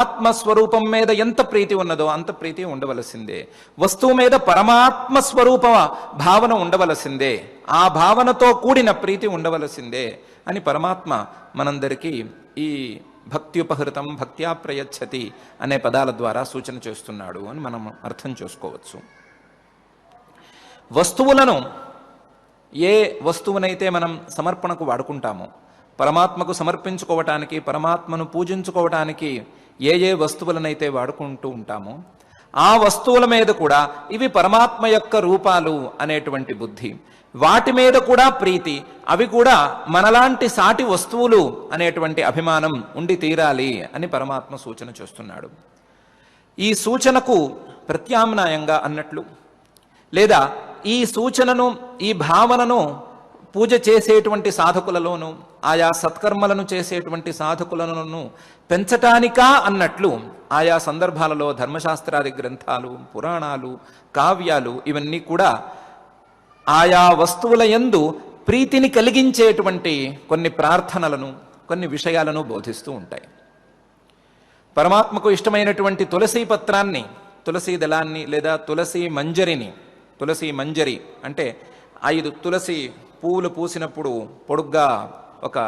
ఆత్మ స్వరూపం మీద ఎంత ప్రీతి ఉన్నదో అంత ప్రీతి ఉండవలసిందే. వస్తువు మీద పరమాత్మ స్వరూప భావన ఉండవలసిందే. ఆ భావనతో కూడిన ప్రీతి ఉండవలసిందే అని పరమాత్మ మనందరికీ ఈ భక్త్యుపహృతం భక్త్యా ప్రయచ్చతి అనే పదాల ద్వారా సూచన చేస్తున్నాడు అని మనం అర్థం చేసుకోవచ్చు. వస్తువులను ఏ వస్తువునైతే మనం సమర్పణకు వాడుకుంటామో పరమాత్మకు సమర్పించుకోవటానికి పరమాత్మను పూజించుకోవటానికి ఏ ఏ వస్తువులనైతే వాడుకుంటూ ఉంటామో ఆ వస్తువుల మీద కూడా ఇవి పరమాత్మ యొక్క రూపాలు అనేటువంటి బుద్ధి. వాటి మీద కూడా ప్రీతి అవి కూడా మనలాంటి సాటి వస్తువులు అనేటువంటి అభిమానం ఉండి తీరాలి అని పరమాత్మ సూచన చేస్తున్నాడు. ఈ సూచనకు ప్రత్యామ్నాయంగా అన్నట్లు లేదా ఈ సూచనను ఈ భావనను పూజ చేసేటువంటి సాధకులలోను ఆయా సత్కర్మలను చేసేటువంటి సాధకులను పెంచటానికా అన్నట్లు ఆయా సందర్భాలలో ధర్మశాస్త్రాది గ్రంథాలు పురాణాలు కావ్యాలు ఇవన్నీ కూడా ఆయా వస్తువుల యందు ప్రీతిని కలిగించేటువంటి కొన్ని ప్రార్థనలను కొన్ని విషయాలను బోధిస్తూ ఉంటాయి. పరమాత్మకు ఇష్టమైనటువంటి తులసి పత్రాన్ని తులసి దళాన్ని లేదా తులసి మంజరిని తులసి మంజరి అంటే ఐదు తులసి పువ్వులు పూసినప్పుడు పొడుగ్గా ఒక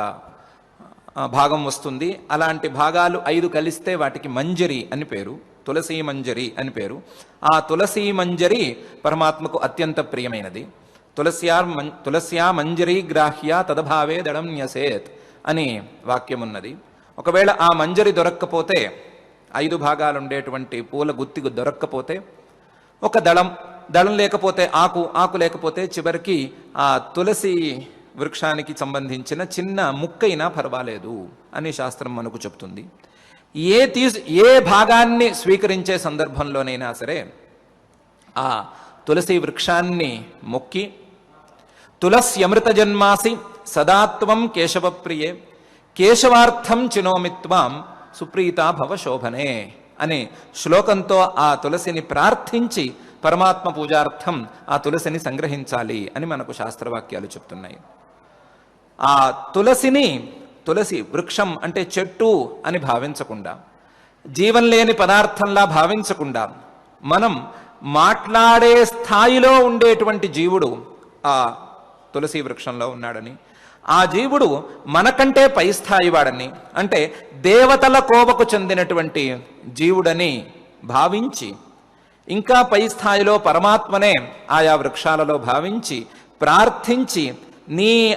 భాగం వస్తుంది. అలాంటి భాగాలు ఐదు కలిస్తే వాటికి మంజరి అని పేరు. తులసి మంజరి అని పేరు. ఆ తులసి మంజరి పరమాత్మకు అత్యంత ప్రియమైనది. తులస్యా మం తులస్యా మంజరి గ్రాహ్య తదభావే దళం న్యసేత్ అని వాక్యమున్నది. ఒకవేళ ఆ మంజరి దొరక్కపోతే ఐదు భాగాలు ఉండేటువంటి పూల గుత్తి దొరక్కపోతే ఒక దళం దళం లేకపోతే ఆకు ఆకు లేకపోతే చివరికి ఆ తులసి వృక్షానికి సంబంధించిన చిన్న ముక్కైనా పర్వాలేదు అని శాస్త్రం మనకు చెప్తుంది. ఏ తీ ఏ భాగాన్ని స్వీకరించే సందర్భంలోనైనా సరే ఆ తులసి వృక్షాన్ని మొక్కి తులస్యమృత జన్మాసి సదాత్వం కేశవప్రియే కేశవార్థం చినోమిత్వాం సుప్రీతాభవ శోభనే అనే శ్లోకంతో ఆ తులసిని ప్రార్థించి పరమాత్మ పూజార్థం ఆ తులసిని సంగ్రహించాలి అని మనకు శాస్త్రవాక్యాలు చెప్తున్నాయి. ఆ తులసిని తులసి వృక్షం అంటే చెట్టు అని భావించకుండా జీవం లేని పదార్థంలా భావించకుండా మనం మాట్లాడే స్థాయిలో ఉండేటువంటి జీవుడు ఆ తులసి వృక్షంలో ఉన్నాడని ఆ జీవుడు మనకంటే పై స్థాయి వాడని అంటే దేవతల కోవకు చెందినటువంటి జీవుడని భావించి ఇంకా పై స్థాయిలో పరమాత్మనే ఆయా వృక్షాలలో భావించి ప్రార్థించి నీ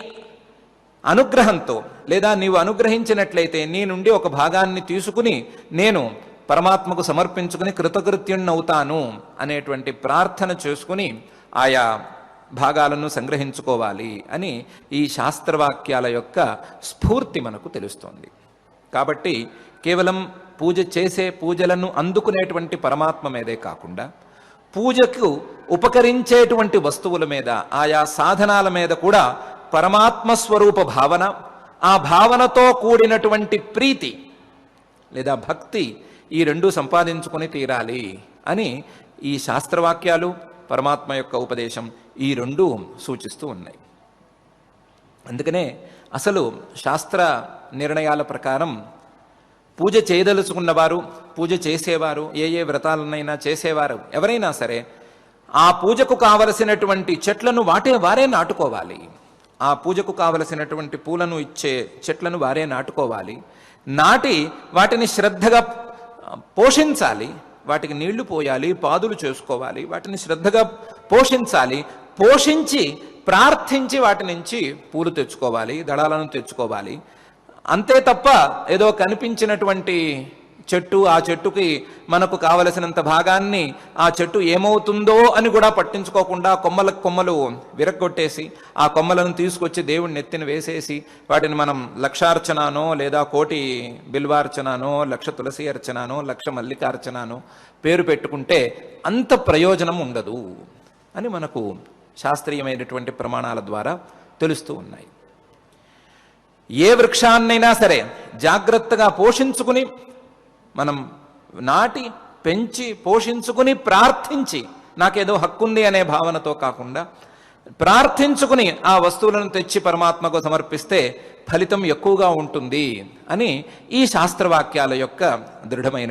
అనుగ్రహంతో లేదా నీవు అనుగ్రహించినట్లయితే నీ నుండి ఒక భాగాన్ని తీసుకుని నేను పరమాత్మకు సమర్పించుకుని కృతకృత్యుణ్ణవుతాను అనేటువంటి ప్రార్థన చేసుకుని ఆయా భాగాలను సంగ్రహించుకోవాలి అని ఈ శాస్త్రవాక్యాల యొక్క స్ఫూర్తి మనకు తెలుస్తోంది. కాబట్టి కేవలం పూజ చేసే పూజలను అందుకునేటువంటి పరమాత్మ మీదే కాకుండా పూజకు ఉపకరించేటువంటి వస్తువుల మీద ఆయా సాధనాల మీద కూడా పరమాత్మ స్వరూప భావన ఆ భావనతో కూడినటువంటి ప్రీతి లేదా భక్తి ఈ రెండు సంపాదించుకొని తీరాలి అని ఈ శాస్త్రవాక్యాలు పరమాత్మ యొక్క ఉపదేశం ఈ రెండు సూచిస్తూ ఉన్నాయి. అందుకనే అసలు శాస్త్ర నిర్ణయాల ప్రకారం పూజ చేయదలుచుకున్నవారు పూజ చేసేవారు ఏ ఏ వ్రతాలనైనా చేసేవారు ఎవరైనా సరే ఆ పూజకు కావలసినటువంటి చెట్లను వాటే వారే నాటుకోవాలి. ఆ పూజకు కావలసినటువంటి పూలను ఇచ్చే చెట్లను వారే నాటుకోవాలి. నాటి వాటిని శ్రద్ధగా పోషించాలి. వాటికి నీళ్ళు పోయాలి పాదులు చేసుకోవాలి. వాటిని శ్రద్ధగా పోషించాలి. పోషించి ప్రార్థించి వాటి నుంచి పూలు తెచ్చుకోవాలి దళాలను తెచ్చుకోవాలి. అంతే తప్ప ఏదో కనిపించినటువంటి చెట్టు ఆ చెట్టుకి మనకు కావలసినంత భాగాన్ని ఆ చెట్టు ఏమవుతుందో అని కూడా పట్టించుకోకుండా కొమ్మల కొమ్మలు విరగొట్టేసి ఆ కొమ్మలను తీసుకొచ్చి దేవుడిని ఎత్తిన వేసేసి వాటిని మనం లక్షార్చనానో లేదా కోటి బిల్వార్చనానో లక్ష తులసి అర్చనానో లక్ష మల్లికార్చనానో పేరు పెట్టుకుంటే అంత ప్రయోజనం ఉండదు అని మనకు శాస్త్రీయమైనటువంటి ప్రమాణాల ద్వారా తెలుస్తూ ఉన్నాయి. ఏ వృక్షాన్నైనా సరే జాగ్రత్తగా పోషించుకుని మనం నాటి పెంచి పోషించుకుని ప్రార్థించి నాకేదో హక్కుంది అనే భావనతో కాకుండా ప్రార్థించుకుని ఆ వస్తువులను తెచ్చి పరమాత్మకు సమర్పిస్తే ఫలితం ఎక్కువగా ఉంటుంది అని ఈ శాస్త్రవాక్యాల యొక్క దృఢమైన